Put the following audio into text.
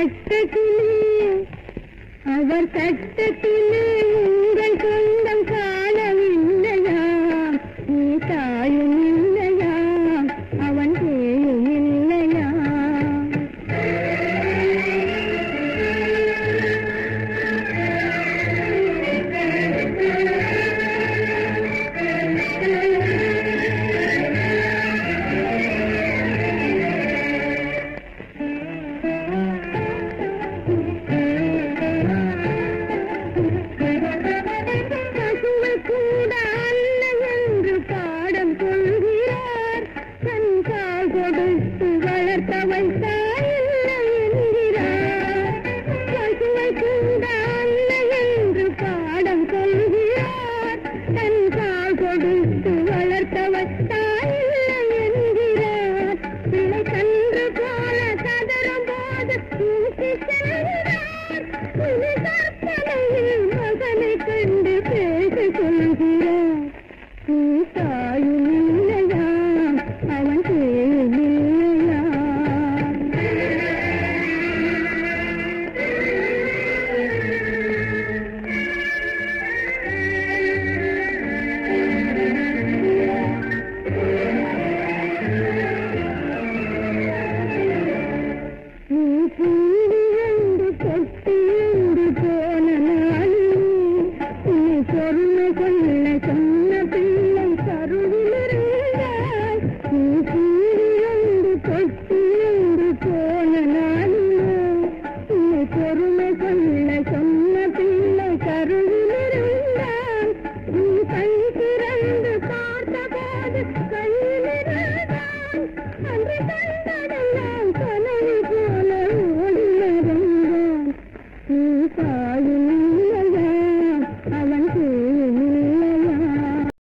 கட்டத்திலே அவர் கட்டத்திலே உங்கள் சொந்தம் காணவில்லையா? நீ தாயும் மகனை கண்டு பேசிக் கொள்கிறார்